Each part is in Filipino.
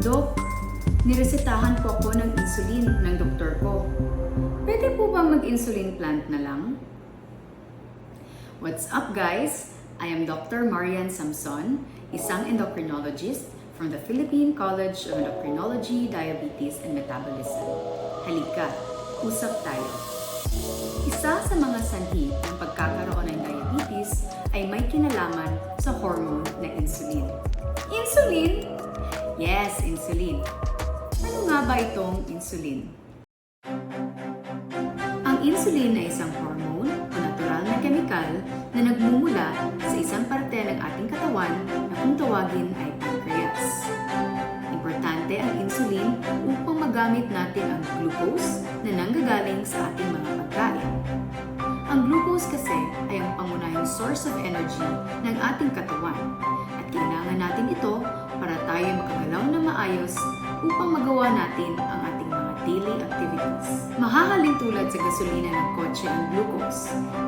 Dok, niresetahan po ako ng insulin ng doktor ko. Pwede po ba mag-insulin plant na lang? What's up guys? I am Dr. Marian Samson, isang endocrinologist from the Philippine College of Endocrinology, Diabetes and Metabolism. Halika, usap tayo. Isa sa mga sanhi ng pagkakaroon ng diabetes ay may kinalaman sa hormone na insulin. Insulin? Yes, insulin. Ano nga ba itong insulin? Ang insulin ay isang hormone o natural na kemikal na nagmumula sa isang parte ng ating katawan na kung tawagin ay pancreas. Importante ang insulin upang magamit natin ang glucose na nanggagaling sa ating mga pagkain. Ang glucose kasi ay ang pangunahing source of energy ng ating katawan at kailangan natin ito para tayo makagalaw na maayos upang magawa natin ang ating mga daily activities. Mahahaling tulad sa gasolina ng kotse ang glucose.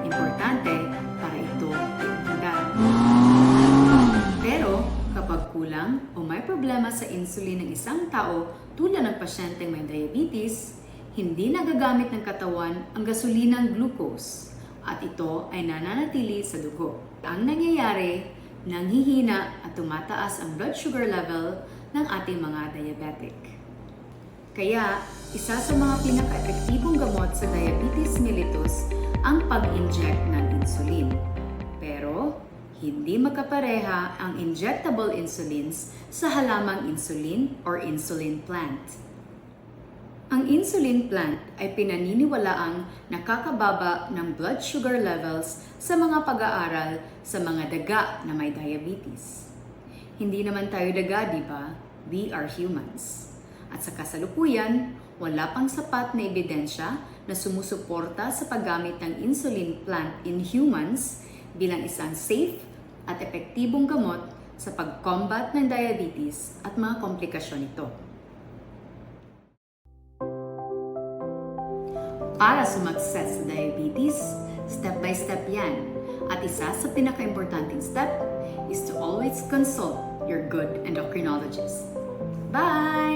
Importante para ito ay umandar. Pero kapag kulang o may problema sa insulin ng isang tao tulad ng pasyenteng may diabetes, hindi nagagamit ng katawan ang gasolinang glucose at ito ay nananatili sa dugo. Ang nangyayari, nanghihina at tumataas ang blood sugar level ng ating mga diabetic. Kaya, isa sa mga pinaka-epektibong gamot sa diabetes mellitus ang pag-inject ng insulin. Pero, hindi magkapareha ang injectable insulins sa halamang insulin or insulin plant. Ang insulin plant ay pinaniniwalaang nakakababa ng blood sugar levels sa mga pag-aaral sa mga daga na may diabetes. Hindi naman tayo daga, di ba? We are humans. At sa kasalukuyan, wala pang sapat na ebidensya na sumusuporta sa paggamit ng insulin plant in humans bilang isang safe at epektibong gamot sa pag-combat ng diabetes at mga komplikasyon nito. Para sumagses sa diabetes, step by step yan. At isa sa pinaka-importanting step is to always consult your good endocrinologist. Bye!